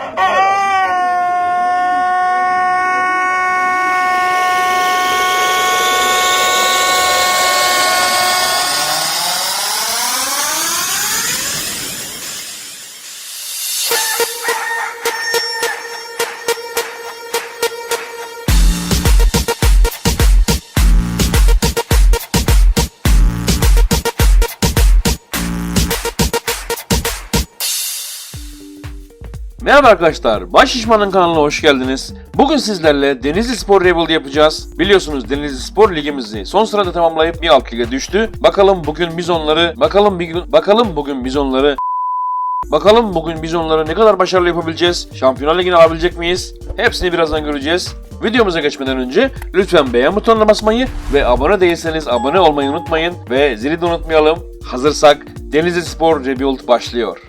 Oh. Merhaba arkadaşlar, Baş Şişman'ın kanalına hoş geldiniz. Bugün sizlerle Denizli Spor Rebuild yapacağız. Biliyorsunuz Denizli Spor ligimizi son sırada tamamlayıp bir alt lige düştü. Bakalım bugün biz onları, bakalım bir gün, bakalım bugün biz onları Bakalım bugün biz onları ne kadar başarılı yapabileceğiz? Şampiyonlar Ligi'ni alabilecek miyiz? Hepsini birazdan göreceğiz. Videomuza geçmeden önce lütfen beğen butonuna basmayı ve abone değilseniz abone olmayı unutmayın ve zili de unutmayalım. Hazırsak Denizli Spor Rebuild başlıyor.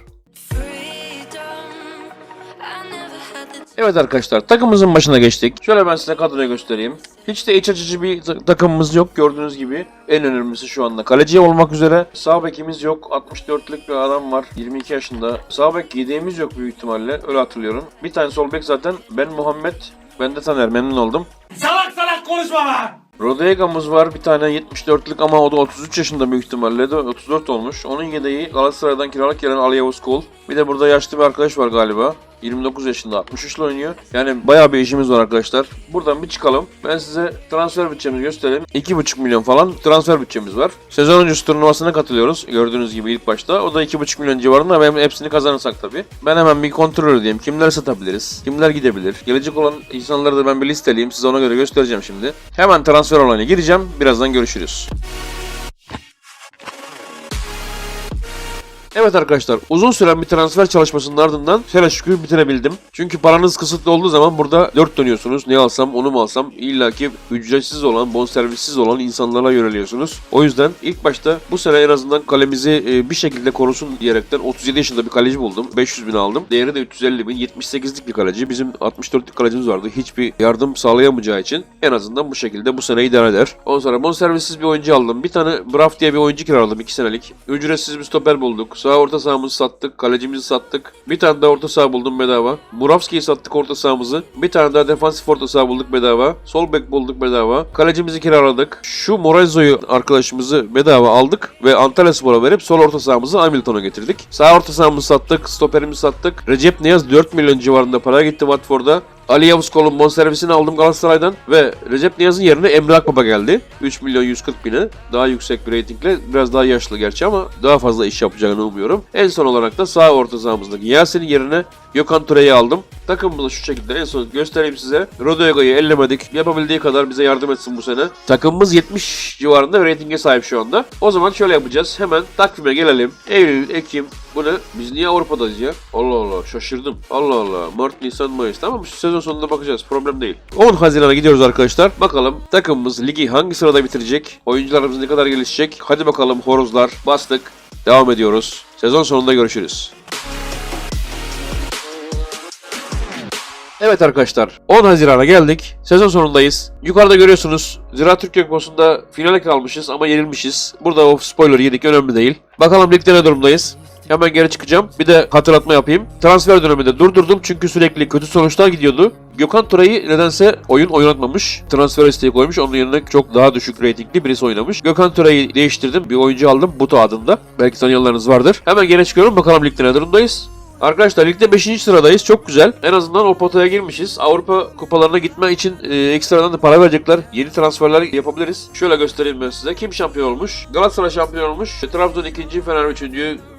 Evet arkadaşlar takımımızın başına geçtik. Şöyle ben size kadroyu göstereyim. Hiç de iç açıcı bir ta- takımımız yok gördüğünüz gibi. En önemlisi şu anda kaleci olmak üzere. Sağ bekimiz yok. 64'lük bir adam var. 22 yaşında. Sağ bek yedeğimiz yok büyük ihtimalle. Öyle hatırlıyorum. Bir tane sol bek zaten. Ben Muhammed. Ben de Taner. Memnun oldum. Salak salak konuşma lan! Rodega'mız var bir tane 74'lük ama o da 33 yaşında büyük ihtimalle de 34 olmuş. Onun yedeği Galatasaray'dan kiralık gelen Ali Yavuz Kul. Bir de burada yaşlı bir arkadaş var galiba. 29 yaşında 63 ile oynuyor. Yani bayağı bir işimiz var arkadaşlar. Buradan bir çıkalım. Ben size transfer bütçemizi göstereyim. 2,5 milyon falan transfer bütçemiz var. Sezon öncesi turnuvasına katılıyoruz. Gördüğünüz gibi ilk başta. O da 2,5 milyon civarında ve hepsini kazanırsak tabii. Ben hemen bir kontrol edeyim. Kimleri satabiliriz? Kimler gidebilir? Gelecek olan insanları da ben bir listeleyeyim. Size ona göre göstereceğim şimdi. Hemen transfer olayına gireceğim. Birazdan görüşürüz. Evet arkadaşlar uzun süren bir transfer çalışmasının ardından şöyle şükür bitirebildim. Çünkü paranız kısıtlı olduğu zaman burada dört dönüyorsunuz. Ne alsam onu mu alsam illaki ücretsiz olan, bonservissiz olan insanlara yöneliyorsunuz. O yüzden ilk başta bu sene en azından kalemizi e, bir şekilde korusun diyerekten 37 yaşında bir kaleci buldum. 500 bin aldım. Değeri de 350 bin. 78'lik bir kaleci. Bizim 64'lük kalecimiz vardı. Hiçbir yardım sağlayamayacağı için en azından bu şekilde bu sene idare eder. Ondan sonra bonservissiz bir oyuncu aldım. Bir tane Braff diye bir oyuncu kiraladım 2 senelik. Ücretsiz bir stoper bulduk. Orta sahamızı sattık. Kalecimizi sattık. Bir tane daha orta saha buldum bedava. Muravski'yi sattık orta sahamızı. Bir tane daha defansif orta saha bulduk bedava. Sol bek bulduk bedava. Kalecimizi kiraladık. Şu Morazo'yu arkadaşımızı bedava aldık ve Antalya Spor'a verip sol orta sahamızı Hamilton'a getirdik. Sağ orta sahamızı sattık. Stoperimizi sattık. Recep Niyaz 4 milyon civarında para gitti Watford'a. Ali Yavuz Kol'un bonservisini aldım Galatasaray'dan ve Recep Niyaz'ın yerine Emre Akbaba geldi. 3 milyon 140 bine daha yüksek bir reytingle biraz daha yaşlı gerçi ama daha fazla iş yapacağını umuyorum. En son olarak da sağ orta sahamızdaki Yasin'in yerine Gökhan Töre'yi aldım. Takımımızı şu şekilde en son göstereyim size. Rodriguez'ı ellemedik. Yapabildiği kadar bize yardım etsin bu sene. Takımımız 70 civarında bir reytinge sahip şu anda. O zaman şöyle yapacağız. Hemen takvime gelelim. Eylül, Ekim, bu ne? Biz niye Avrupa'dayız ya? Allah Allah şaşırdım. Allah Allah. Mart, Nisan, Mayıs. Tamam şu sezon sonunda bakacağız. Problem değil. 10 Haziran'a gidiyoruz arkadaşlar. Bakalım takımımız ligi hangi sırada bitirecek? Oyuncularımız ne kadar gelişecek? Hadi bakalım horozlar. Bastık. Devam ediyoruz. Sezon sonunda görüşürüz. Evet arkadaşlar 10 Haziran'a geldik. Sezon sonundayız. Yukarıda görüyorsunuz Ziraat Türkiye Kupası'nda finale kalmışız ama yenilmişiz. Burada o spoiler yedik önemli değil. Bakalım ligde ne durumdayız. Hemen geri çıkacağım. Bir de hatırlatma yapayım. Transfer döneminde durdurdum çünkü sürekli kötü sonuçlar gidiyordu. Gökhan Turay'ı nedense oyun oynatmamış. Transfer isteği koymuş. Onun yerine çok daha düşük reytingli birisi oynamış. Gökhan Turay'ı değiştirdim. Bir oyuncu aldım. Buto adında. Belki tanıyanlarınız vardır. Hemen geri çıkıyorum. Bakalım ligde ne durumdayız. Arkadaşlar ligde 5. sıradayız. Çok güzel. En azından o potaya girmişiz. Avrupa kupalarına gitme için e, ekstradan da para verecekler. Yeni transferler yapabiliriz. Şöyle göstereyim ben size. Kim şampiyon olmuş? Galatasaray şampiyon olmuş. Trabzon 2. Fener 3.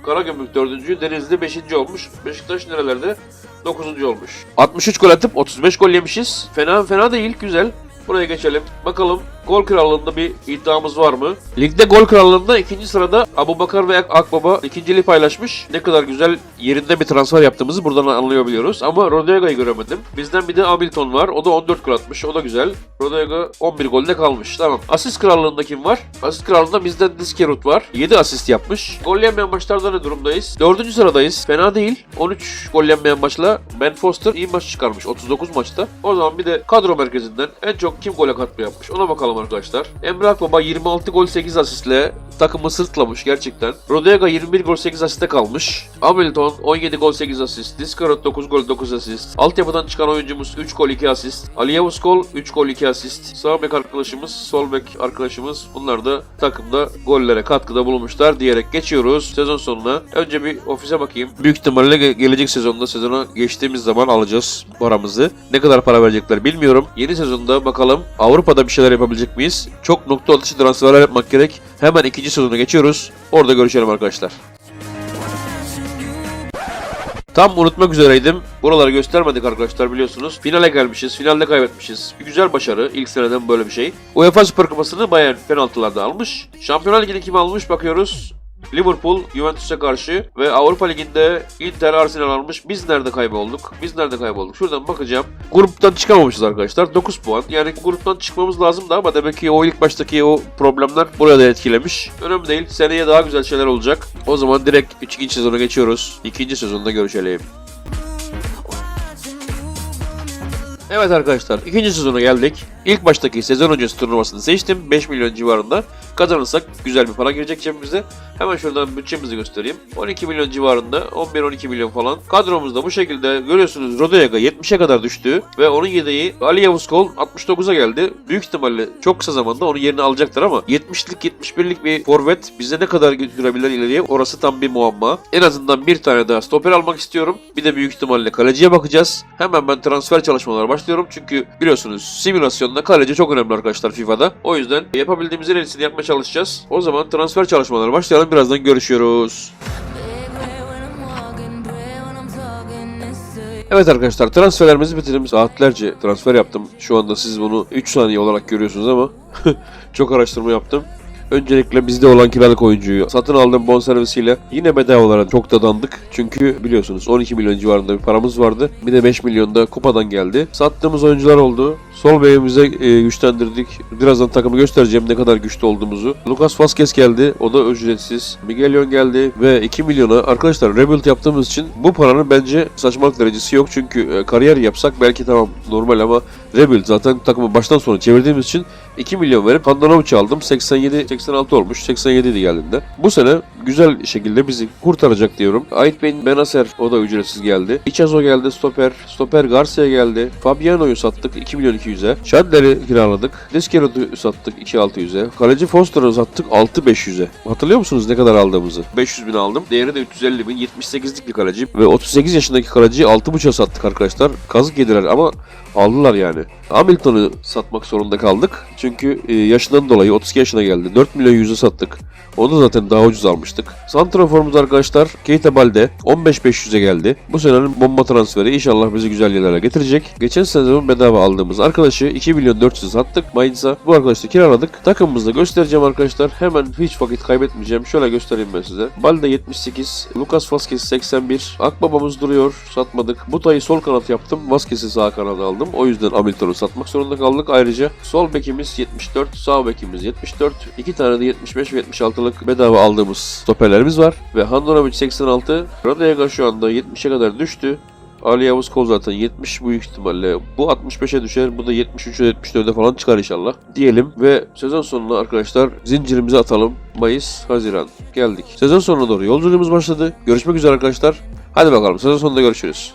Karagümrük 4. Denizli 5. olmuş. Beşiktaş nerelerde? 9. olmuş. 63 gol atıp 35 gol yemişiz. Fena fena değil. Güzel. Buraya geçelim. Bakalım gol krallığında bir iddiamız var mı? Ligde gol krallığında ikinci sırada Abu Bakar ve Akbaba ikinciliği paylaşmış. Ne kadar güzel yerinde bir transfer yaptığımızı buradan anlayabiliyoruz. Ama Rodriguez'ı göremedim. Bizden bir de Hamilton var. O da 14 gol atmış. O da güzel. Rodriguez 11 golde kalmış. Tamam. Asist krallığında kim var? Asist krallığında bizden Diskerut var. 7 asist yapmış. Gol yemeyen maçlarda ne durumdayız? 4. sıradayız. Fena değil. 13 gol yemeyen maçla Ben Foster iyi maç çıkarmış. 39 maçta. O zaman bir de kadro merkezinden en çok kim gole katkı yapmış? Ona bakalım arkadaşlar. Emre Akbaba 26 gol 8 asistle takımı sırtlamış gerçekten. Rodega 21 gol 8 asiste kalmış. Hamilton 17 gol 8 asist. Diskarot 9 gol 9 asist. Altyapıdan çıkan oyuncumuz 3 gol 2 asist. Aliyevskol 3 gol 2 asist. Sağ bek arkadaşımız, sol bek arkadaşımız bunlar da takımda gollere katkıda bulunmuşlar diyerek geçiyoruz sezon sonuna. Önce bir ofise bakayım. Büyük ihtimalle ge- gelecek sezonda sezona geçtiğimiz zaman alacağız paramızı. Ne kadar para verecekler bilmiyorum. Yeni sezonda bakalım Avrupa'da bir şeyler yapabilecek miyiz? Çok nokta atışı transferler yapmak gerek. Hemen ikinci sezona geçiyoruz. Orada görüşelim arkadaşlar. Tam unutmak üzereydim. Buraları göstermedik arkadaşlar biliyorsunuz. Finale gelmişiz. Finalde kaybetmişiz. Bir güzel başarı. İlk seneden böyle bir şey. UEFA Süper Kupası'nı Bayern penaltılarda almış. Şampiyonlar Ligi'ni kim almış bakıyoruz. Liverpool Juventus'a karşı ve Avrupa Ligi'nde Inter Arsenal almış. Biz nerede kaybolduk? Biz nerede kaybolduk? Şuradan bakacağım. Gruptan çıkamamışız arkadaşlar. 9 puan. Yani gruptan çıkmamız lazımdı ama demek ki o ilk baştaki o problemler buraya da etkilemiş. Önemli değil. Seneye daha güzel şeyler olacak. O zaman direkt 3. sezona geçiyoruz. İkinci sezonda görüşelim. Evet arkadaşlar ikinci sezona geldik. İlk baştaki sezon öncesi turnuvasını seçtim. 5 milyon civarında. Kazanırsak güzel bir para girecek cebimize. Hemen şuradan bütçemizi göstereyim. 12 milyon civarında 11-12 milyon falan. Kadromuzda bu şekilde görüyorsunuz Rodega 70'e kadar düştü. Ve onun yedeği Ali Yavuzkol 69'a geldi. Büyük ihtimalle çok kısa zamanda onun yerini alacaklar ama 70'lik 71'lik bir forvet bize ne kadar götürebilir ileriye orası tam bir muamma. En azından bir tane daha stoper almak istiyorum. Bir de büyük ihtimalle kaleciye bakacağız. Hemen ben transfer çalışmalara başlıyorum. Çünkü biliyorsunuz simülasyonda kaleci çok önemli arkadaşlar FIFA'da. O yüzden yapabildiğimizin en iyisini yapmaya çalışacağız. O zaman transfer çalışmalara başlayalım. Birazdan görüşüyoruz. Evet arkadaşlar transferlerimizi bitirdim. Saatlerce transfer yaptım. Şu anda siz bunu 3 saniye olarak görüyorsunuz ama çok araştırma yaptım. Öncelikle bizde olan kiralık oyuncuyu satın aldığım bonservisiyle yine bedava olarak çok dadandık. Çünkü biliyorsunuz 12 milyon civarında bir paramız vardı. Bir de 5 milyon da kupadan geldi. Sattığımız oyuncular oldu. Sol beyimize e, güçlendirdik. Birazdan takımı göstereceğim ne kadar güçlü olduğumuzu. Lucas Vazquez geldi. O da ücretsiz. Miguelon geldi ve 2 milyona arkadaşlar rebuild yaptığımız için bu paranın bence saçmalık derecesi yok. Çünkü e, kariyer yapsak belki tamam normal ama rebuild zaten takımı baştan sona çevirdiğimiz için 2 milyon verip Handanovic aldım. 87 86 olmuş. 87 idi geldiğinde. Bu sene güzel şekilde bizi kurtaracak diyorum. Ait Bey'in Benacer o da ücretsiz geldi. İçazo geldi stoper. Stoper Garcia geldi. Fabiano'yu sattık 2 milyon 200'e. Chandler'i kiraladık. Diskerot'u sattık 2600'e. Kaleci Foster'ı sattık 6500'e. Hatırlıyor musunuz ne kadar aldığımızı? 500 bin aldım. Değeri de 350 bin. 78'lik bir kaleci. Ve 38 yaşındaki kaleciyi 6.5'a sattık arkadaşlar. Kazık yediler ama aldılar yani. Hamilton'u satmak zorunda kaldık. Çünkü e, yaşından dolayı 32 yaşına geldi. 4 milyon 100'e sattık. Onu zaten daha ucuz almıştık. Santraforumuz arkadaşlar Keita Balde 15.500'e geldi. Bu senenin bomba transferi inşallah bizi güzel yerlere getirecek. Geçen sezon bedava aldığımız arkadaşı 2 milyon 400 sattık Mainz'a. Bu arkadaşı da kiraladık. Takımımızda göstereceğim arkadaşlar. Hemen hiç vakit kaybetmeyeceğim. Şöyle göstereyim ben size. Balde 78, Lucas Vazquez 81. Akbabamız duruyor. Satmadık. Butay'ı sol kanat yaptım. Vazquez'i sağ kanada aldım. O yüzden Hamilton'u satmak zorunda kaldık. Ayrıca sol bekimiz 74, sağ bekimiz 74. iki tane de 75 ve 76'lık bedava aldığımız stoperlerimiz var. Ve Handanovic 86. Rodega şu anda 70'e kadar düştü. Ali Yavuz Kol zaten 70 büyük ihtimalle. Bu 65'e düşer. Bu da 73'e 74'e falan çıkar inşallah. Diyelim ve sezon sonuna arkadaşlar zincirimizi atalım. Mayıs, Haziran. Geldik. Sezon sonuna doğru yolculuğumuz başladı. Görüşmek üzere arkadaşlar. Hadi bakalım sezon sonunda görüşürüz.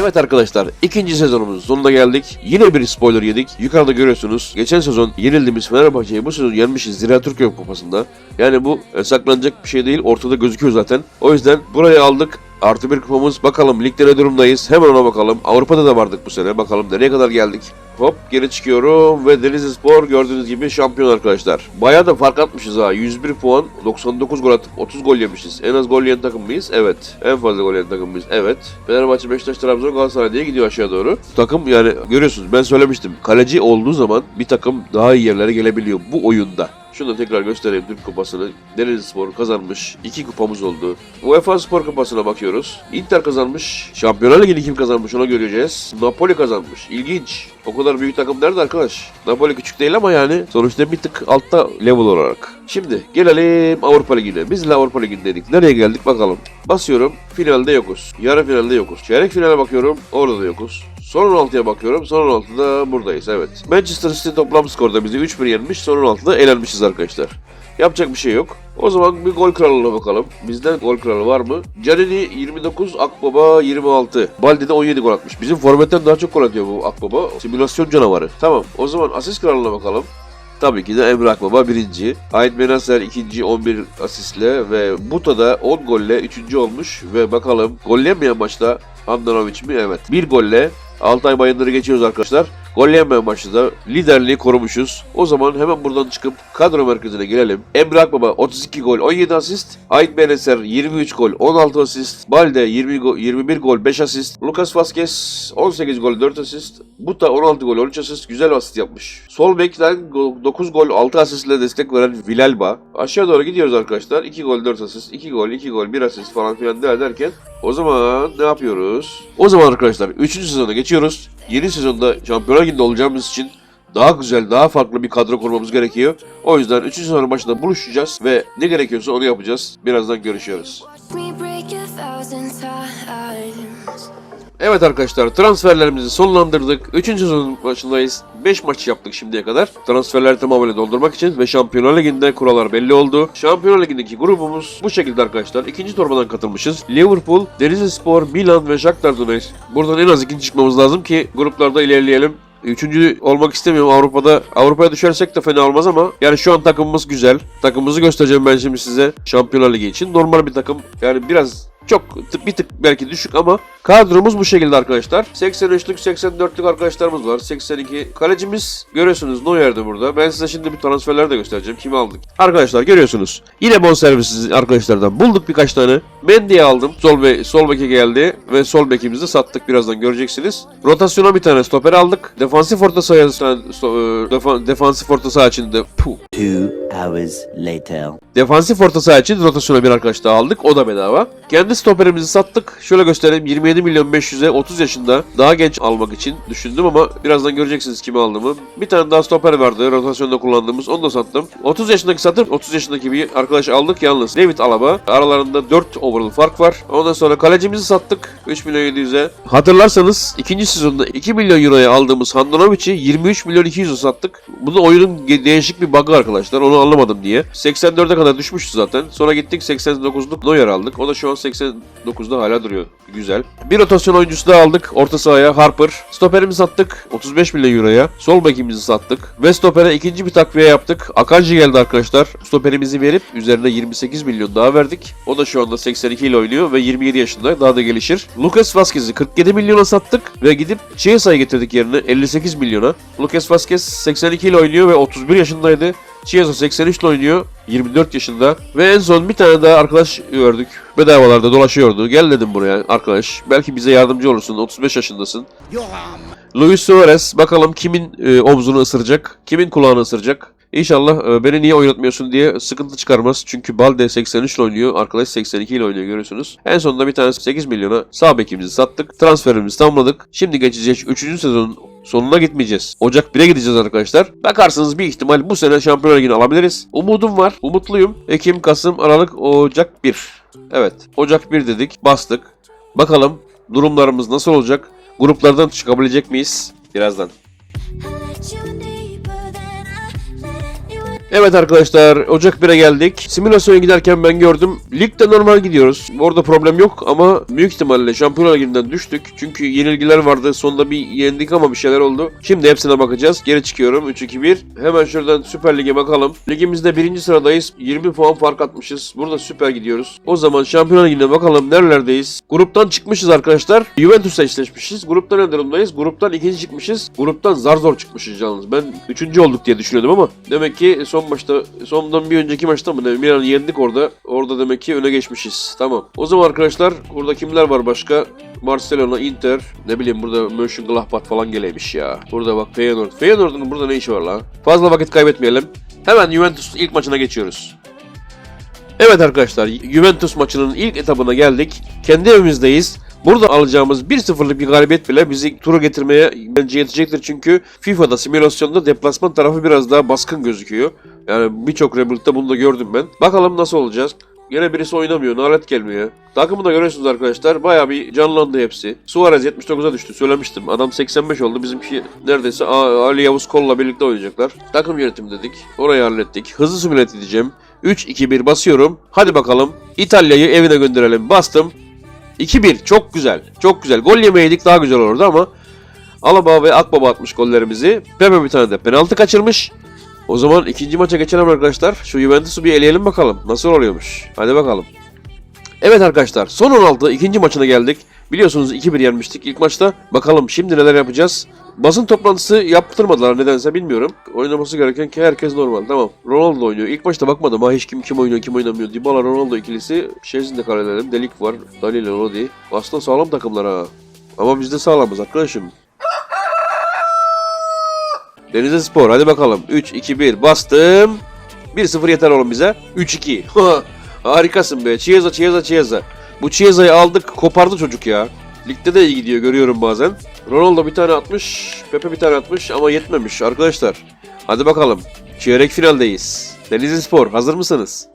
Evet arkadaşlar ikinci sezonumuzun sonuna geldik. Yine bir spoiler yedik. Yukarıda görüyorsunuz. Geçen sezon yenildiğimiz Fenerbahçe'yi bu sezon yenmişiz Zira Türkiye Kupası'nda. Yani bu e, saklanacak bir şey değil. Ortada gözüküyor zaten. O yüzden burayı aldık. Artı bir kupamız. Bakalım ligde ne durumdayız. Hemen ona bakalım. Avrupa'da da vardık bu sene. Bakalım nereye kadar geldik. Hop geri çıkıyorum ve Denizli Spor gördüğünüz gibi şampiyon arkadaşlar. Bayağı da fark atmışız ha. 101 puan, 99 gol atıp 30 gol yemişiz. En az gol yiyen takım mıyız? Evet. En fazla gol yiyen takım mıyız? Evet. Fenerbahçe, Beşiktaş, Trabzon, Galatasaray diye gidiyor aşağı doğru. Takım yani görüyorsunuz ben söylemiştim. Kaleci olduğu zaman bir takım daha iyi yerlere gelebiliyor bu oyunda. Şunu da tekrar göstereyim Türk Kupası'nı. Denizli Spor kazanmış. 2 kupamız oldu. UEFA Spor Kupası'na bakıyoruz. Inter kazanmış. Şampiyonlar Ligi'ni kim kazanmış ona göreceğiz. Napoli kazanmış. İlginç. O kadar büyük takım nerede arkadaş? Napoli küçük değil ama yani sonuçta bir tık altta level olarak. Şimdi gelelim Avrupa Ligi'ne. Biz de Avrupa Ligi'ndeydik. Nereye geldik bakalım. Basıyorum. Finalde yokuz. Yarı finalde yokuz. Çeyrek finale bakıyorum. Orada da yokuz. Son 16'ya bakıyorum. Son 16'da buradayız evet. Manchester City toplam skorda bizi 3-1 yenmiş. Son 16'da elenmişiz arkadaşlar. Yapacak bir şey yok. O zaman bir gol kralına bakalım. Bizden gol kralı var mı? Canini 29, Akbaba 26. Balde de 17 gol atmış. Bizim forvetten daha çok gol atıyor bu Akbaba. Simülasyon canavarı. Tamam o zaman asist kralına bakalım. Tabii ki de Emre Akbaba birinci. Ait Benacer ikinci 11 asistle ve Buta da 10 golle üçüncü olmuş. Ve bakalım golleyemeyen maçta Handanovic mi? Evet. Bir golle Altay Bayındır'ı geçiyoruz arkadaşlar. Golleyemeyen maçta da liderliği korumuşuz. O zaman hemen buradan çıkıp kadro merkezine gelelim. Emre Akbaba 32 gol 17 asist. Ait Benacer 23 gol 16 asist. Balde 20 go- 21 gol 5 asist. Lucas Vazquez 18 gol 4 asist. Buta 16 gol 13 asist. Güzel asist yapmış. Sol bekten go- 9 gol 6 asistle destek veren Vilalba. Aşağı doğru gidiyoruz arkadaşlar. 2 gol 4 asist. 2 gol 2 gol 1 asist falan filan der- derken o zaman ne yapıyoruz? O zaman arkadaşlar 3. sezona geçiyoruz. Yeni sezonda Şampiyonlar Ligi'nde olacağımız için daha güzel, daha farklı bir kadro kurmamız gerekiyor. O yüzden 3. sezonun başında buluşacağız ve ne gerekiyorsa onu yapacağız. Birazdan görüşüyoruz. Evet arkadaşlar transferlerimizi sonlandırdık. 3. sezonun başındayız. 5 maç yaptık şimdiye kadar. Transferleri tamamıyla doldurmak için ve Şampiyonlar Ligi'nde kurallar belli oldu. Şampiyonlar Ligi'ndeki grubumuz bu şekilde arkadaşlar. İkinci torbadan katılmışız. Liverpool, Denizlispor, Milan ve Shakhtar Donetsk. Buradan en az ikinci çıkmamız lazım ki gruplarda ilerleyelim. Üçüncü olmak istemiyorum Avrupa'da. Avrupa'ya düşersek de fena olmaz ama yani şu an takımımız güzel. Takımımızı göstereceğim ben şimdi size Şampiyonlar Ligi için. Normal bir takım. Yani biraz çok bir tık belki düşük ama kadromuz bu şekilde arkadaşlar. 83'lük 84'lük arkadaşlarımız var. 82 kalecimiz görüyorsunuz Neuer'de burada. Ben size şimdi bir transferler de göstereceğim. Kimi aldık? Arkadaşlar görüyorsunuz. Yine bonservisiz arkadaşlardan bulduk birkaç tane. Mendy'yi aldım. Sol, be sol beke geldi ve sol bekimizi sattık. Birazdan göreceksiniz. Rotasyona bir tane stoper aldık. Defansif orta sto- e, defa- defansif orta saha için de puh, Two hours later. Defansif orta saha için rotasyona bir arkadaş daha aldık. O da bedava. Kendi stoperimizi sattık. Şöyle göstereyim. 27 milyon 500'e 30 yaşında daha genç almak için düşündüm ama birazdan göreceksiniz kimi aldığımı. Bir tane daha stoper vardı. Rotasyonda kullandığımız. Onu da sattım. 30 yaşındaki satıp 30 yaşındaki bir arkadaş aldık yalnız. David Alaba. Aralarında 4 overall fark var. Ondan sonra kalecimizi sattık. 3 milyon 700'e. Hatırlarsanız ikinci sezonda 2 milyon euroya aldığımız Handanovic'i 23 milyon 200'e sattık. Bunun oyunun değişik bir bug'ı arkadaşlar. Onu anlamadım diye. 84'e kadar düşmüştü zaten. Sonra gittik 89'luk Neuer aldık. O da şu an 89'da hala duruyor. Güzel. Bir rotasyon oyuncusu daha aldık. Orta sahaya Harper. Stoperimizi sattık. 35 milyon euroya. Sol bekimizi sattık. Ve stopere ikinci bir takviye yaptık. Akanji geldi arkadaşlar. Stoperimizi verip üzerine 28 milyon daha verdik. O da şu anda 82 ile oynuyor ve 27 yaşında. Daha da gelişir. Lucas Vazquez'i 47 milyona sattık ve gidip Chiesa'yı getirdik yerine 58 milyona. Lucas Vazquez 82 ile oynuyor ve 31 yaşındaydı. Chiesa 83 ile oynuyor. 24 yaşında. Ve en son bir tane daha arkadaş gördük. Bedavalarda dolaşıyordu. Gel dedim buraya arkadaş. Belki bize yardımcı olursun. 35 yaşındasın. Luis Suarez bakalım kimin e, omzunu ısıracak, kimin kulağını ısıracak. İnşallah e, beni niye oynatmıyorsun diye sıkıntı çıkarmaz. Çünkü Balde 83 ile oynuyor, arkadaş 82 ile oynuyor görüyorsunuz. En sonunda bir tane 8 milyona sağ bekimizi sattık. Transferimizi tamamladık. Şimdi geçeceğiz 3. sezonun sonuna gitmeyeceğiz. Ocak 1'e gideceğiz arkadaşlar. Bakarsınız bir ihtimal bu sene Şampiyonlar Ligi'ni alabiliriz. Umudum var, umutluyum. Ekim, Kasım, Aralık, Ocak 1. Evet, Ocak 1 dedik, bastık. Bakalım durumlarımız nasıl olacak? Gruplardan çıkabilecek miyiz? Birazdan. Evet arkadaşlar Ocak 1'e geldik. Simülasyona giderken ben gördüm. Ligde normal gidiyoruz. Orada problem yok ama büyük ihtimalle Şampiyonlar Ligi'nden düştük. Çünkü yenilgiler vardı. Sonunda bir yendik ama bir şeyler oldu. Şimdi hepsine bakacağız. Geri çıkıyorum. 3-2-1. Hemen şuradan Süper Lig'e bakalım. Ligimizde birinci sıradayız. 20 puan fark atmışız. Burada süper gidiyoruz. O zaman Şampiyonlar Ligi'ne bakalım nerelerdeyiz. Gruptan çıkmışız arkadaşlar. Juventus'la eşleşmişiz. Grupta ne durumdayız? Gruptan ikinci çıkmışız. Gruptan zar zor çıkmışız yalnız. Ben üçüncü olduk diye düşünüyordum ama demek ki son maçta sondan bir önceki maçta mı ne Milan'ı yendik orada. Orada demek ki öne geçmişiz. Tamam. O zaman arkadaşlar burada kimler var başka? Barcelona, Inter, ne bileyim burada Mönchengladbach falan geleymiş ya. Burada bak Feyenoord. Feyenoord'un burada ne işi var lan? Fazla vakit kaybetmeyelim. Hemen Juventus ilk maçına geçiyoruz. Evet arkadaşlar Juventus maçının ilk etabına geldik. Kendi evimizdeyiz. Burada alacağımız 1-0'lık bir galibiyet bile bizi turu getirmeye bence yetecektir. Çünkü FIFA'da simülasyonda deplasman tarafı biraz daha baskın gözüküyor. Yani birçok Rebuild'de bunu da gördüm ben. Bakalım nasıl olacağız. Gene birisi oynamıyor, nalet gelmiyor. Takımı da görüyorsunuz arkadaşlar. Bayağı bir canlandı hepsi. Suarez 79'a düştü. Söylemiştim. Adam 85 oldu. Bizimki neredeyse Ali Yavuz Kol'la birlikte oynayacaklar. Takım yönetimi dedik. Orayı hallettik. Hızlı simülat edeceğim. 3-2-1 basıyorum. Hadi bakalım. İtalya'yı evine gönderelim. Bastım. 2-1. Çok güzel. Çok güzel. Gol yemeydik daha güzel olurdu ama Alaba ve Akbaba atmış gollerimizi. Pepe bir tane de penaltı kaçırmış. O zaman ikinci maça geçelim arkadaşlar. Şu Juventus'u bir eleyelim bakalım. Nasıl oluyormuş. Hadi bakalım. Evet arkadaşlar son 16 ikinci maçına geldik. Biliyorsunuz 2-1 yenmiştik ilk maçta. Bakalım şimdi neler yapacağız. Basın toplantısı yaptırmadılar nedense bilmiyorum. Oynaması gereken ki herkes normal. Tamam. Ronaldo oynuyor. İlk maçta bakmadım ha hiç kim kim oynuyor kim oynamıyor. Dybala Ronaldo ikilisi. Şeysin de. Delik var. Danilo Lodi. Aslında sağlam takımlar ha. Ama biz de sağlamız arkadaşım. Denizli Spor hadi bakalım. 3-2-1 bastım. 1-0 yeter oğlum bize. 3-2. Harikasın be. Chiesa Chiesa Chiesa. Bu Chiesa'yı aldık kopardı çocuk ya. Ligde de iyi gidiyor görüyorum bazen. Ronaldo bir tane atmış. Pepe bir tane atmış ama yetmemiş arkadaşlar. Hadi bakalım. Çeyrek finaldeyiz. Denizli Spor hazır mısınız?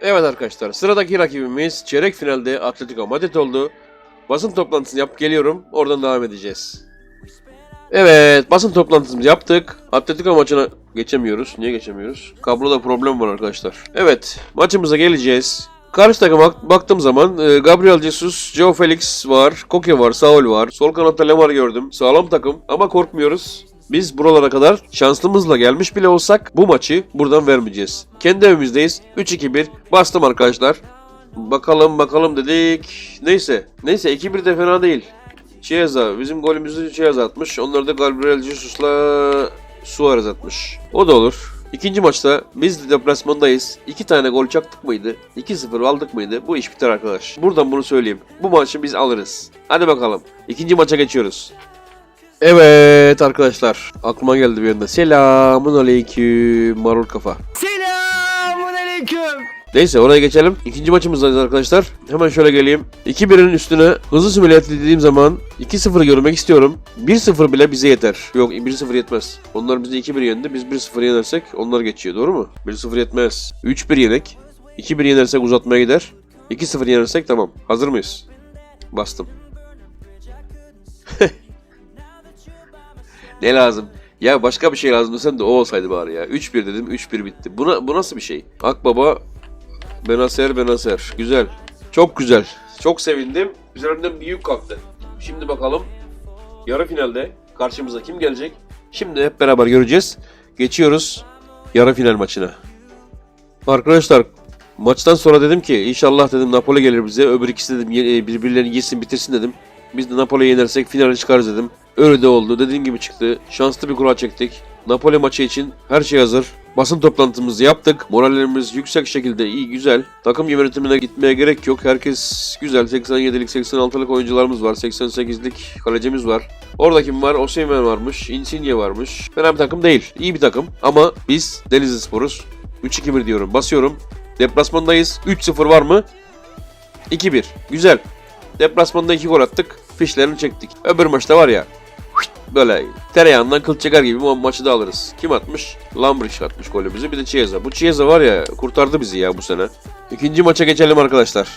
Evet arkadaşlar sıradaki rakibimiz çeyrek finalde Atletico Madrid oldu. Basın toplantısını yapıp geliyorum. Oradan devam edeceğiz. Evet basın toplantısımızı yaptık. Atletico maçına geçemiyoruz. Niye geçemiyoruz? Kabloda problem var arkadaşlar. Evet maçımıza geleceğiz. Karşı takıma bak- baktığım zaman e, Gabriel Jesus, Joe Felix var, Koke var, Saul var. Sol kanatta Lemar gördüm. Sağlam takım ama korkmuyoruz. Biz buralara kadar şanslımızla gelmiş bile olsak bu maçı buradan vermeyeceğiz. Kendi evimizdeyiz. 3-2-1 bastım arkadaşlar. Bakalım bakalım dedik. Neyse. Neyse 2-1 de fena değil. Chiesa bizim golümüzü Chiesa atmış. Onlar da Gabriel Jesus'la Suarez atmış. O da olur. İkinci maçta biz de deplasmandayız. İki tane gol çaktık mıydı? 2-0 aldık mıydı? Bu iş biter arkadaş. Buradan bunu söyleyeyim. Bu maçı biz alırız. Hadi bakalım. İkinci maça geçiyoruz. Evet arkadaşlar. Aklıma geldi bir anda. Selamun aleyküm. Marul kafa. Aleyküm. Neyse oraya geçelim. İkinci maçımızdayız arkadaşlar. Hemen şöyle geleyim. 2-1'in üstüne hızlı simülat dediğim zaman 2-0 görmek istiyorum. 1-0 bile bize yeter. Yok 1-0 yetmez. Onlar bizi 2-1 yendi. Biz 1-0 yenersek onlar geçiyor. Doğru mu? 1-0 yetmez. 3-1 yenek. 2-1 yenersek uzatmaya gider. 2-0 yenersek tamam. Hazır mıyız? Bastım. ne lazım? Ya başka bir şey lazım desem de o olsaydı bari ya. 3-1 dedim 3-1 bitti. Buna, bu nasıl bir şey? Akbaba Benaser Benaser. Güzel. Çok güzel. Çok sevindim. Üzerimden bir yük kalktı. Şimdi bakalım. Yarı finalde karşımıza kim gelecek? Şimdi hep beraber göreceğiz. Geçiyoruz yarı final maçına. Arkadaşlar maçtan sonra dedim ki inşallah dedim Napoli gelir bize. Öbür ikisi dedim e, birbirlerini yesin bitirsin dedim. Biz de Napoli'yi yenersek finale çıkarız dedim. Öyle de oldu. Dediğim gibi çıktı. Şanslı bir kura çektik. Napoli maçı için her şey hazır. Basın toplantımızı yaptık. Morallerimiz yüksek şekilde iyi güzel. Takım yönetimine gitmeye gerek yok. Herkes güzel. 87'lik 86'lık oyuncularımız var. 88'lik kalecimiz var. Orada kim var? Osimhen varmış. Insigne varmış. Fena bir takım değil. İyi bir takım. Ama biz Denizli Spor'uz. 3-2-1 diyorum. Basıyorum. Deplasmandayız. 3-0 var mı? 2-1. Güzel. Deplasmanda 2 gol attık. Fişlerini çektik. Öbür maçta var ya. Böyle tereyağından kıl çeker gibi bu maçı da alırız. Kim atmış? Lambrich atmış golümüzü. Bir de Chiesa. Bu Chiesa var ya kurtardı bizi ya bu sene. İkinci maça geçelim arkadaşlar.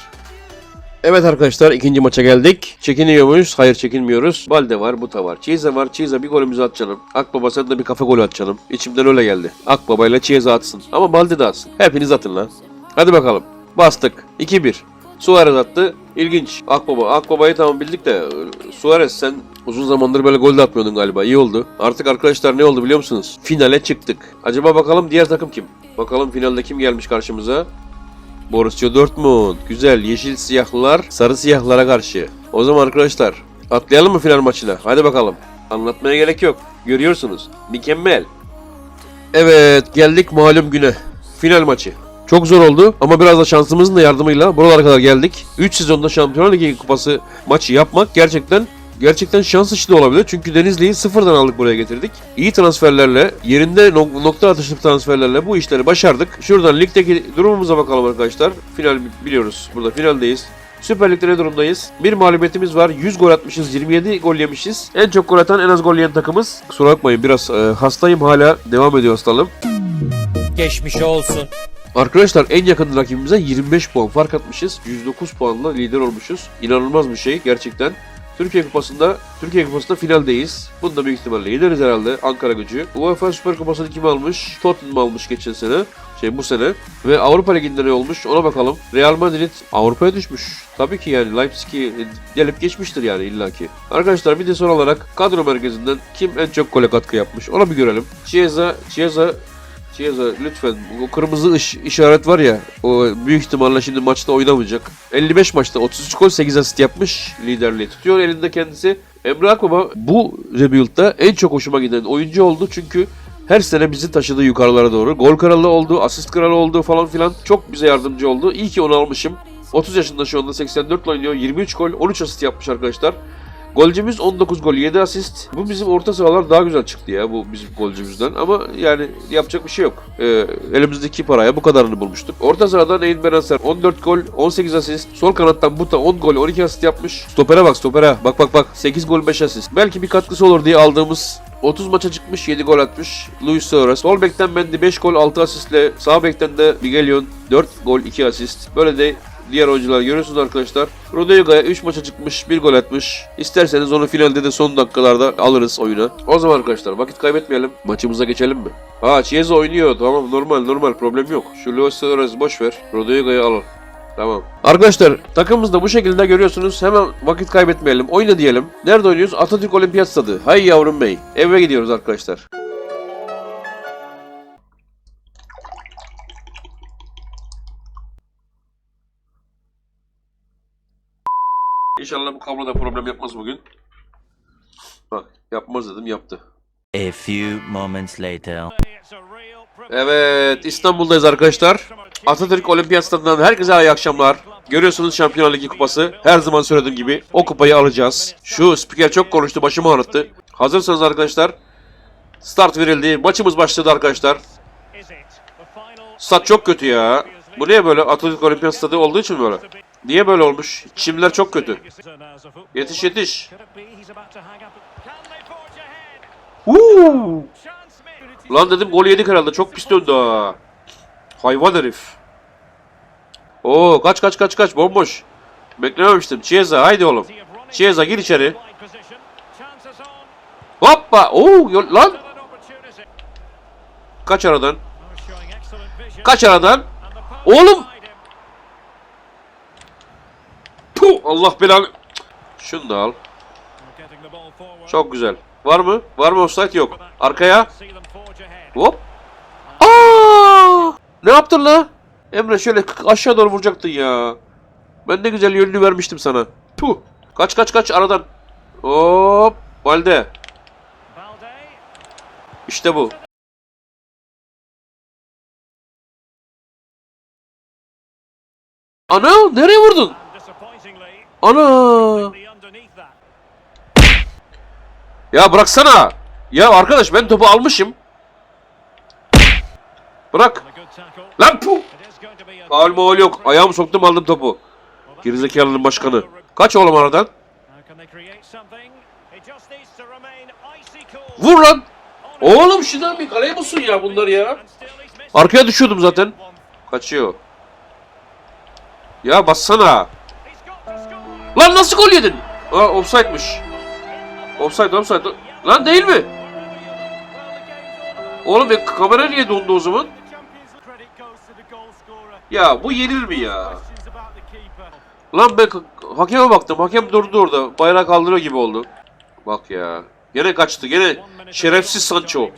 Evet arkadaşlar ikinci maça geldik. Çekiniyor muyuz? Hayır çekinmiyoruz. Balde var, Buta var. Chiesa var. Chiesa bir golümüzü at canım. Akbaba sen de bir kafa golü at. İçimden öyle geldi. Akbaba ile Chiesa atsın. Ama Balde de atsın. Hepiniz atın lan. Hadi bakalım. Bastık. 2-1. Suarez attı. İlginç. Akbaba. Akbaba'yı tamam bildik de Suarez sen uzun zamandır böyle gol de atmıyordun galiba. İyi oldu. Artık arkadaşlar ne oldu biliyor musunuz? Finale çıktık. Acaba bakalım diğer takım kim? Bakalım finalde kim gelmiş karşımıza? Borussia Dortmund. Güzel. Yeşil siyahlılar sarı siyahlara karşı. O zaman arkadaşlar atlayalım mı final maçına? Hadi bakalım. Anlatmaya gerek yok. Görüyorsunuz. Mükemmel. Evet geldik malum güne. Final maçı. Çok zor oldu ama biraz da şansımızın da yardımıyla buralara kadar geldik. 3 sezonda Şampiyonlar Ligi kupası maçı yapmak gerçekten gerçekten şans işi de olabilir. Çünkü Denizli'yi sıfırdan aldık buraya getirdik. İyi transferlerle, yerinde nok- nokta atışlı transferlerle bu işleri başardık. Şuradan ligdeki durumumuza bakalım arkadaşlar. Final bi- biliyoruz. Burada finaldeyiz. Süper Lig'de ne durumdayız? Bir mağlubiyetimiz var. 100 gol atmışız, 27 gol yemişiz. En çok gol atan, en az gol yiyen takımız. Kusura bakmayın biraz e, hastayım hala. Devam ediyor hastalığım. Geçmiş olsun. Arkadaşlar en yakın rakibimize 25 puan fark atmışız. 109 puanla lider olmuşuz. İnanılmaz bir şey gerçekten. Türkiye Kupası'nda Türkiye Kupası'nda finaldeyiz. Bunda büyük ihtimalle lideriz herhalde Ankara gücü. UEFA Süper Kupası'nı kim almış? Tottenham almış geçen sene. Şey bu sene. Ve Avrupa Ligi'nde ne olmuş ona bakalım. Real Madrid Avrupa'ya düşmüş. Tabii ki yani Leipzig'i gelip geçmiştir yani illaki. Arkadaşlar bir de son olarak kadro merkezinden kim en çok gole katkı yapmış ona bir görelim. Chiesa, Chiesa Chiesa lütfen o kırmızı iş, işaret var ya o büyük ihtimalle şimdi maçta oynamayacak. 55 maçta 33 gol 8 asist yapmış liderliği tutuyor elinde kendisi. Emre Akbaba bu rebuild'da en çok hoşuma giden oyuncu oldu çünkü her sene bizi taşıdı yukarılara doğru. Gol kralı oldu, asist kralı oldu falan filan. Çok bize yardımcı oldu. İyi ki onu almışım. 30 yaşında şu anda 84 ile oynuyor. 23 gol, 13 asist yapmış arkadaşlar. Golcümüz 19 gol 7 asist. Bu bizim orta sahalar daha güzel çıktı ya bu bizim golcümüzden. Ama yani yapacak bir şey yok. Ee, elimizdeki paraya bu kadarını bulmuştuk. Orta sahadan Neyin Benacer 14 gol 18 asist. Sol kanattan Buta 10 gol 12 asist yapmış. Stopere bak stopere. Bak bak bak 8 gol 5 asist. Belki bir katkısı olur diye aldığımız 30 maça çıkmış 7 gol atmış. Luis Suarez. Sol bekten Mendy 5 gol 6 asistle. Sağ bekten de Miguelyon 4 gol 2 asist. Böyle de diğer oyuncular görüyorsunuz arkadaşlar. Rodriguez'e 3 maça çıkmış, 1 gol atmış. İsterseniz onu finalde de son dakikalarda alırız oyuna. O zaman arkadaşlar vakit kaybetmeyelim. Maçımıza geçelim mi? Ha Chiesa oynuyor. Tamam normal normal problem yok. Şu Luis Suarez boş ver. Rodriguez'i alın. Tamam. Arkadaşlar takımımızda bu şekilde görüyorsunuz. Hemen vakit kaybetmeyelim. Oyna diyelim. Nerede oynuyoruz? Atatürk Olimpiyat Stadı. Hay yavrum bey. Eve gidiyoruz arkadaşlar. İnşallah bu kabloda problem yapmaz bugün. Bak yapmaz dedim yaptı. A few moments later. Evet İstanbul'dayız arkadaşlar. Atatürk Olimpiyat Stadı'ndan herkese iyi akşamlar. Görüyorsunuz Şampiyonlar Ligi kupası. Her zaman söylediğim gibi o kupayı alacağız. Şu spiker çok konuştu başımı ağrıttı. Hazırsanız arkadaşlar start verildi. Maçımız başladı arkadaşlar. Stat çok kötü ya. Bu niye böyle Atatürk Olimpiyat Stadı olduğu için böyle? Niye böyle olmuş? Çimler çok kötü. Yetiş yetiş. Uuu. Lan dedim gol yedik herhalde. Çok pis döndü ha. Hayvan herif. Oo kaç kaç kaç kaç bomboş. Beklememiştim. Chiesa haydi oğlum. Chiesa gir içeri. Hoppa. Oo lan. Kaç aradan. Kaç aradan. Oğlum. Puh, Allah belanı. Şunu da al. Çok güzel. Var mı? Var mı offside yok. Arkaya. Hop. Aa! Ne yaptın la? Emre şöyle aşağı doğru vuracaktın ya. Ben ne güzel yönünü vermiştim sana. Puh. Kaç kaç kaç aradan. Hop. Valde. İşte bu. Ana nereye vurdun? Ana. Ya bıraksana. Ya arkadaş ben topu almışım. Bırak. Lan pu. Faul maul yok. Ayağımı soktum aldım topu. Gerizekalının başkanı. Kaç oğlum aradan? Vur lan. Oğlum şuradan bir kaleye bulsun ya bunlar ya. Arkaya düşüyordum zaten. Kaçıyor. Ya bassana. Lan nasıl gol yedin? Aa offside'mış. Offside offside. Lan değil mi? Oğlum e, kamera niye dondu o zaman? Ya bu yenir mi ya? Lan ben hakeme baktım. Hakem durdu orada. Bayrağı kaldırıyor gibi oldu. Bak ya. Gene kaçtı. Gene şerefsiz Sancho.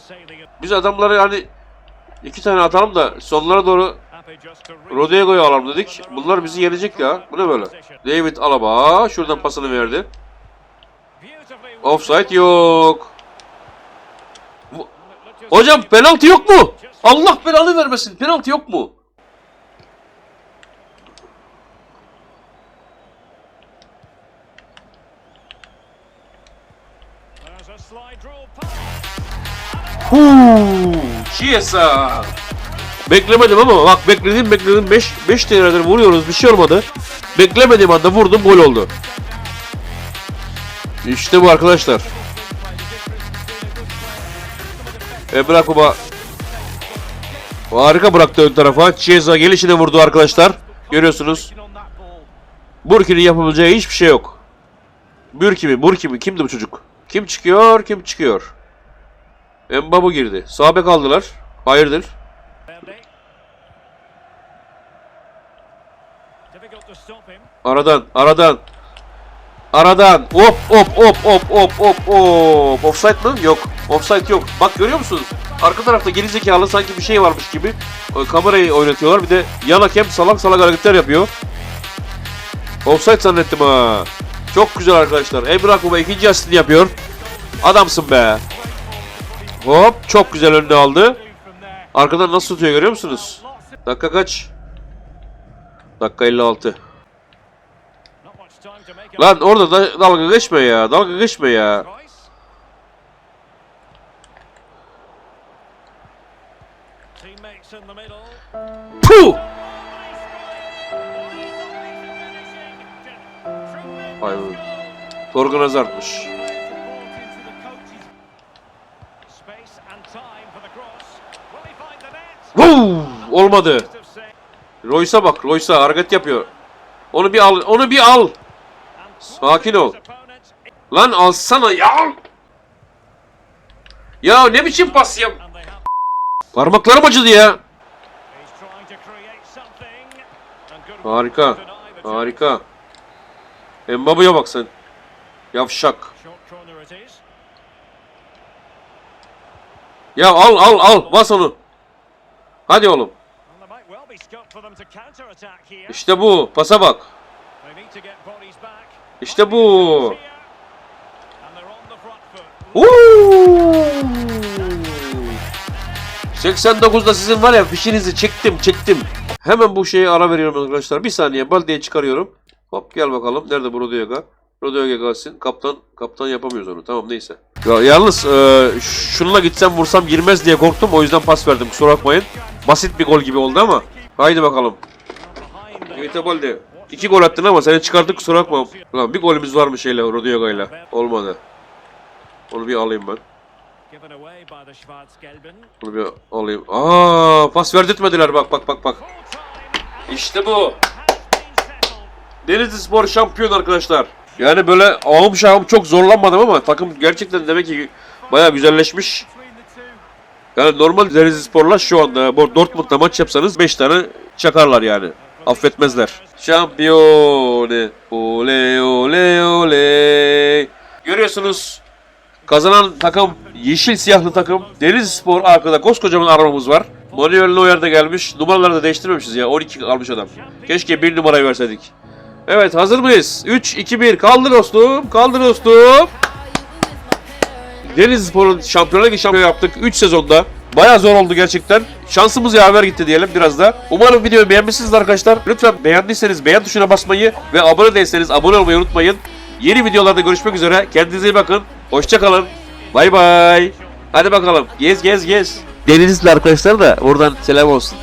Biz adamları hani iki tane atalım da sonlara doğru Rodriguez'u alalım dedik. Bunlar bizi yenecek ya. Bu ne böyle? David Alaba şuradan pasını verdi. Offside yok. Hocam penaltı yok mu? Allah belanı vermesin. Penaltı yok mu? Huu, Chiesa. Beklemedim ama bak bekledim bekledim 5 5 TL'dir vuruyoruz bir şey olmadı. Beklemediğim anda vurdum gol oldu. İşte bu arkadaşlar. Emrah Kuba harika bıraktı ön tarafa. Chiesa gelişine vurdu arkadaşlar. Görüyorsunuz. Burki'nin yapabileceği hiçbir şey yok. Burki mi? Burki mi? Kimdi bu çocuk? Kim çıkıyor? Kim çıkıyor? Mbabu girdi. Sağ bek aldılar. Hayırdır? Aradan, aradan. Aradan. Hop hop hop hop hop hop hop. Offside mı? Yok. Offside yok. Bak görüyor musunuz? Arka tarafta geri zekalı sanki bir şey varmış gibi e, kamerayı oynatıyorlar. Bir de yan hakem salak salak hareketler yapıyor. Offside zannettim ha. Çok güzel arkadaşlar. Emrah Kuba ikinci asistini yapıyor. Adamsın be. Hop çok güzel önüne aldı. Arkadan nasıl tutuyor görüyor musunuz? Dakika kaç? Dakika 56. Lan orada da dalga geçme ya. Dalga geçme ya. Puh! Vay be. Torgan Hazard'mış. Vuu! Olmadı. Royce'a bak. Royce'a hareket yapıyor. Onu bir al. Onu bir al. Sakin ol. Lan alsana ya. Ya ne biçim pas ya? Parmaklarım acıdı ya. Harika. Harika. Mbappe'ye bak sen. Yavşak. Ya al al al bas onu. Hadi oğlum. İşte bu. Pasa bak. İşte bu. Uuu. 89'da sizin var ya fişinizi çektim çektim. Hemen bu şeye ara veriyorum arkadaşlar. Bir saniye baldeye çıkarıyorum. Hop gel bakalım. Nerede bu Rodioga? Rodioga gelsin. Kaptan kaptan yapamıyoruz onu. Tamam neyse. Ya, yalnız e, şununla gitsem vursam girmez diye korktum. O yüzden pas verdim. Kusura bakmayın. Basit bir gol gibi oldu ama. Haydi bakalım. Gete Balde. İki gol attın ama seni çıkarttık kusura bakma. Ulan bir golümüz var mı şeyle Rodioga ile? Olmadı. Onu bir alayım ben. Bunu bir alayım. Aa, pas verdirtmediler bak bak bak bak. İşte bu. Denizli Spor şampiyon arkadaşlar. Yani böyle ağım şahım çok zorlanmadım ama takım gerçekten demek ki baya güzelleşmiş. Yani normal Denizli Spor'la şu anda Dortmund'da maç yapsanız 5 tane çakarlar yani. Affetmezler. Şampiyone. Ole ole ole. Görüyorsunuz Kazanan takım yeşil siyahlı takım. Denizli Spor arkada koskocaman arabamız var. Manuel Neuer de gelmiş. Numaraları da değiştirmemişiz ya. 12 kalmış adam. Keşke bir numarayı verseydik. Evet hazır mıyız? 3, 2, 1. Kaldır dostum. Kaldır dostum. Denizli Spor'un şampiyonlar ligi şampiyon yaptık 3 sezonda. Baya zor oldu gerçekten. Şansımız yaver gitti diyelim biraz da. Umarım videoyu beğenmişsinizdir arkadaşlar. Lütfen beğendiyseniz beğen tuşuna basmayı ve abone değilseniz abone olmayı unutmayın. Yeni videolarda görüşmek üzere. Kendinize iyi bakın. Hoşçakalın. Bay bay. Hadi bakalım. Gez gez gez. Denizli arkadaşlar da oradan selam olsun.